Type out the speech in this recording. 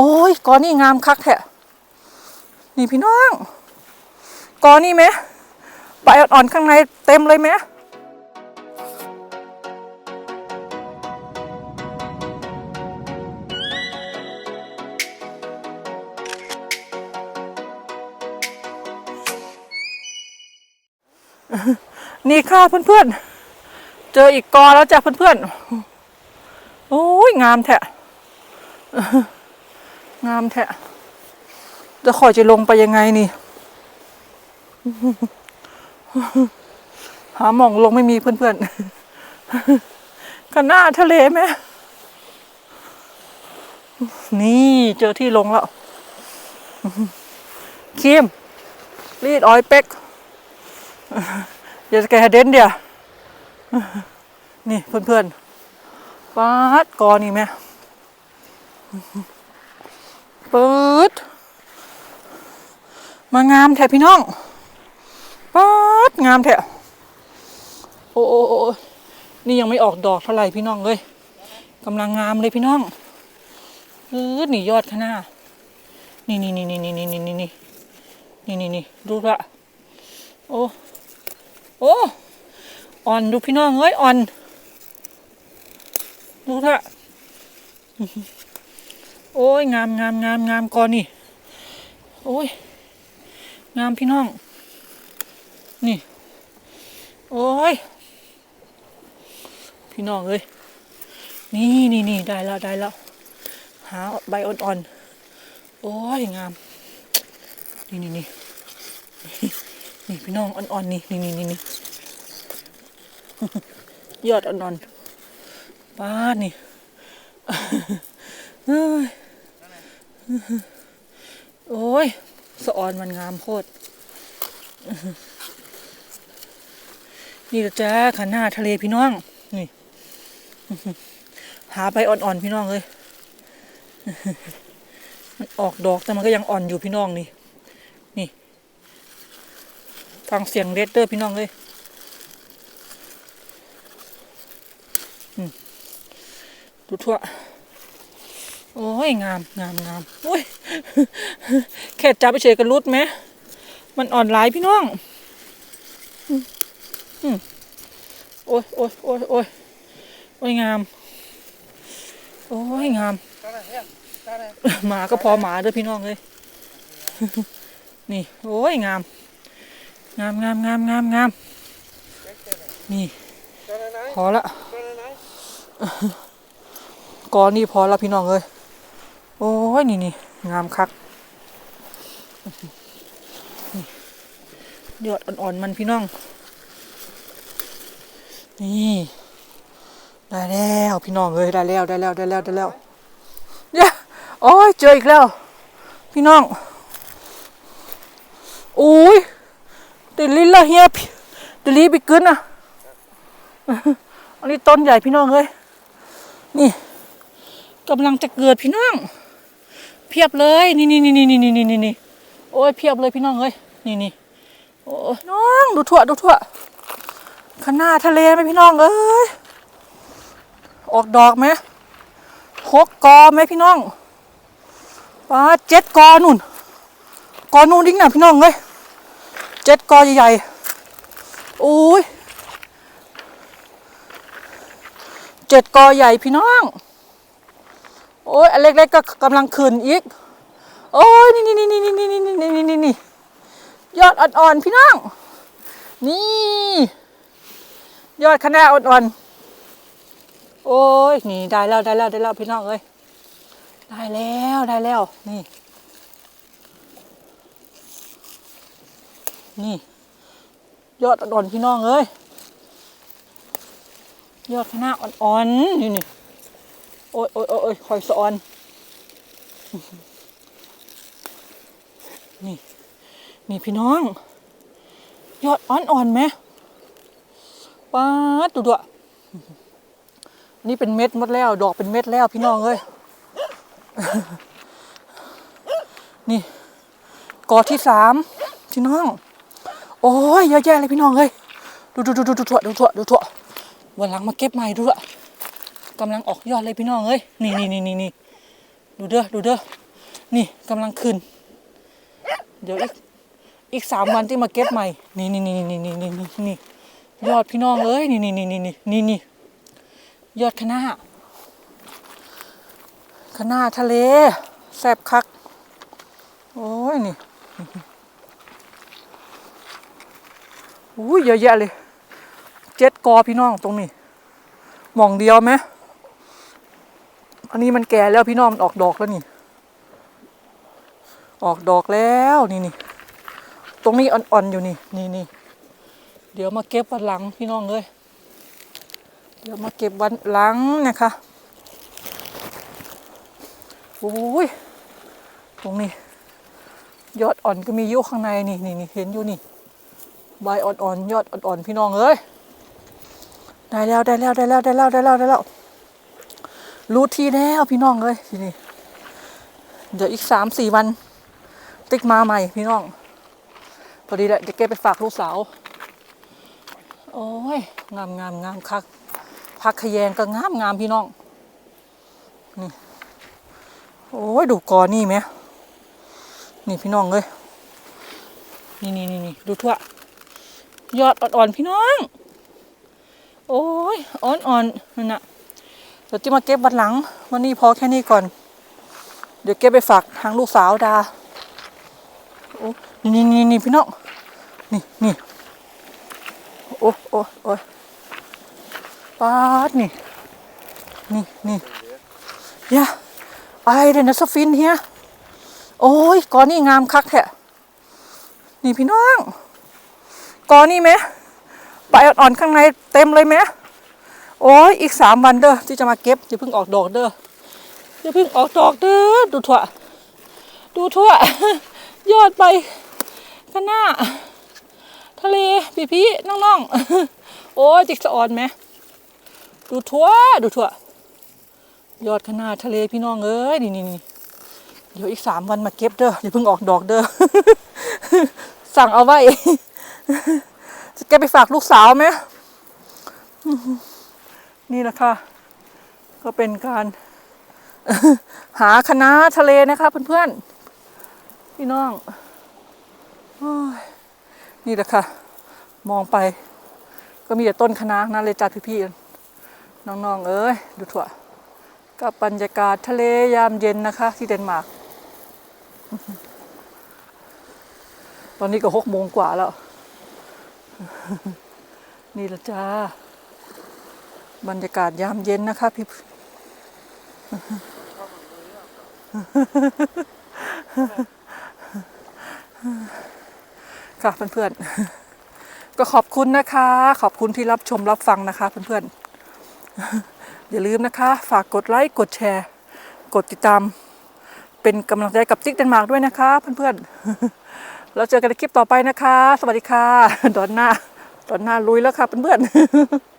อ้ยกอนี่งามคักแท้นี่พี่น้องกอนี่ไหมใบอ่อนๆข้างในเต็มเลยไหมนี่ค่ะเพื่อนๆ เจออีกกอแล้วจ้ะเพื่อนๆ โอ้ยงามแท้ งามแท้จะคอยจะลงไปยังไงนี่ หาหมองลงไม่มีเพื่อนๆกันหน้าทะเลไหม นี่เจอที่ลงแล้วคิมรีดออยเป็กอย่าสแกเดนเดียวนี่เพื่อนๆปาดกอนี่ไหมเปิดมางามแท้พี่น้องป๊ดงามแท้โอ้โอ้โอ้นี่ยังไม่ออกดอกเท่าไหร่พี่น้องเลยกำลังงามเลยพี่น้องเออนี่ยอดข้างหน้า นี่นี่นี่นี่นี่นี่นี่นี่นี่นี่นี่นี่ดูละโอ้โอ้อ่อนดูพี่น้องเอ้ยอ่อนดูละ โอ้ยงามงามงามงามก่อนนี่ โอ้ย งามพี่น้อง นี่ โอ้ย พี่น้องเอ้ย นี่นี่นี่ได้แล้วได้แล้วหาใบอ่อนๆ โอ้ยงาม นี่นี่นี่นี่พี่น้องอ่อนๆนี่นี่นี่นี่นยอดอ่อนๆป้าดนี่เอ้ย โอ้ย สะออนมันงามโคตร นี่ละจ้าขันหน้าทะเลพี่น้อง นี่ หาไปอ่อนๆพี่น้องเลย มันออกดอกแต่มันก็ยังอ่อนอยู่พี่น้องนี่ นี่ ฟังเสียงเรดเดอร์พี่น้องเลยดูทั่ว โอ้ยงามงามงามโอ้ยแค่จับไปเฉยกันรุดไหมมันอ่อนหลายพี่น้องอืมอืมโอ้ยโอ้ยโอ้ยโอ้ยโอ้ยงาม โอ้ยงาม หมาก็พอหมาเด้อพี่น้องเลยนี่ โอ้ยงาม งามงามงามงามงามนี่ พอละกอนี่พอละพี่น้องเลยโอ้ ยนี่นี่งามคักนี่ยอดอ่อนๆมันพี่น้อง นี่ ได้แล้วพี่น้องเอ้ยได้แล้วได้แล้วได้แล้วได้แล้วเนี่ยโอ้ยเจออีกแล้ว พี่น้องโอ้ยติดลิ้นละเฮียติดลิ้นไปกึนอะอันนี้ต้นใหญ่พี่น้องเอ้ยนี่กำลังจะเกิดพี่น้อง เพียบเลยนี่นี่นี่นี่นี่นี่นี่นี่โอ้ยเพียบเลยพี่น้องเอ้ยนี่นี่โอ้ยน้องดูถั่วดูถั่วข้างหน้าทะเลไหมพี่น้องเอ้ยออกดอกไหมหกกอไหมพี่น้องป้าเจ็ดกอนู่นกอนู่นดิ้งหน่ะพี่น้องเอ้ยเจ็ดกอใหญ่ๆโอ้ยเจ็ดกอใหญ่พี่น้อง โอ้ยอันเล็กๆก็กำลังขึ้นอีก โอ้ยนี่นี่นี่นี่นี่นี่นี่นี่นี่นี่ยอดอ่อนๆพี่น้อง นี่ ยอดคณะอ่อนๆ โอ้ยนี่ได้แล้วได้แล้วได้แล้วพี่น้องเอ้ยได้แล้วได้แล้วนี่ นี่ ยอดอ่อนๆพี่น้องเอ้ยยอดคณะอ่อนๆนี่นี่ โอ้ยโอ้ยโอ้ยโอ้ยคอยสอน นี่ นี่พี่น้อง ยอดอ่อนๆไหมป้าดดูด้วยนี่เป็นเม็ดหมดแล้ว ดอกเป็นเม็ดแล้วพี่น้องเอ้ย นี่กอที่สามพี่น้อง โอ้ยเยอะแยะเลยพี่น้องเอ้ย ดูดูดูดูดูถั่วดูถั่วดูถั่ววันหลังมาเก็บใหม่ดูละ กำลังออกยอดเลยพี่น้องเอ้ยนี่นี่นี่นี่นี่ดูเด้อดูเด้อนี่กำลังขึ้น เดี๋ยวอีกอีกสามวันที่มาเก็บใหม่ นี่นี่นี่นี่นี่นี่นี่นี่ยอดพี่น้องเอ้ยนี่นี่นี่นี่นี่นี่นี่ยอดคะน้าคะน้าทะเลแซบคัก โอ้ยนี่อุ้ยเยอะแยะเลย เจ็ดกอพี่น้องตรงนี้หมองเดียวไหม อันนี้มันแก่แล้วพี่น้องมันออกดอกแล้วนี่ ออกดอกแล้วนี่นี่ตรงนี้อ่อนๆอยู่นี่นี่นี่เดี๋ยวมาเก็บวันหลังพี่น้องเลยเดี๋ยวมาเก็บวันหลังนะคะโอ้ยตรงนี้ยอดอ่อนก็มีอยู่ข้างในนี่นี่นี่เห็นอยู่นี่ใบอ่อนๆยอดอ่อนๆพี่น้องเอ้ยได้แล้วได้แล้วได้แล้วได้แล้วได้แล้วได้แล้ว รู้ที่แล้วพี่น้องเอ้ยทีนี้เดี๋ยวอีกสามสี่วัน ติ๊กมาใหม่พี่น้อง พอดีแหละจะเก็บไปฝากลูกสาว โอ้ย งามงามงามคักผักขยงก็งามงามพี่น้อง นี่ โอ้ย ดูกอนี่ไหม นี่พี่น้องเลยนี่นี่นี่นี่ดูทั่วยอดอ่อนๆพี่น้อง โอ้ยอ่อนๆนั่นน่ะ เดี๋ยวจะมาเก็บวันหลัง วันนี้พอแค่นี้ก่อน เดี๋ยวเก็บไปฝากทางลูกสาวดาโอ้นี่นี่นี่พี่น้อง นี่นี่โอ้โอ้โอ้ปาดนี่ นี่นี่ยไอเดนสฟินเฮียโอ้ยก้อนนี่งามคักแท้นี่พี่น้องก้อนนี่ไหมใบอ่อนๆข้างในเต็มเลยไหม โอ้ยอีกสามวันเด้อที่จะมาเก็บอย่าเพิ่งออกดอกเด้ออย่าเพิ่งออกดอกเด้อดูถั่วดูทั่วยอดไปข้างหน้า ทะเลพี่พี่ๆน้องๆ โอ้ยจิกสะออนไหมดูทั่วดูทั่วยอดข้างหน้าทะเลพี่น้องเอ้ยนี่นี่นี่เดี๋ยวอีกสามวันมาเก็บเด้ออย่าเพิ่งออกดอกเด้อสั่งเอาไว้จะแกไปฝากลูกสาวไหม นี่แหละค่ะ ก็เป็นการหาคณะทะเลนะคะเพื่อนๆ พี่น้องอนี่แหละค่ะ มองไป ก็มีแต่ต้นคณะนั่นเลยจ้าพี่ๆน้องๆ เอ้ย ดูถั่วกับบรรยากาศทะเลยามเย็นนะคะ ที่เดนมาร์กตอนนี้ก็หกโมงกว่าแล้ว นี่ละจ้า บรรยากาศยามเย็นนะคะพี่ค่ะเพื่อนๆ ก็ขอบคุณนะคะ ขอบคุณที่รับชมรับฟังนะคะเพื่อนๆ อย่าลืมนะคะ ฝากกดไลค์กดแชร์ กดติดตาม เป็นกำลังใจกับจิ๊กเดนมาร์กด้วยนะคะ เพื่อนๆ เราเจอกันในคลิปต่อไปนะคะ สวัสดีค่ะ ดอนหน้า ดอนหน้าลุยแล้วค่ะเพื่อนๆ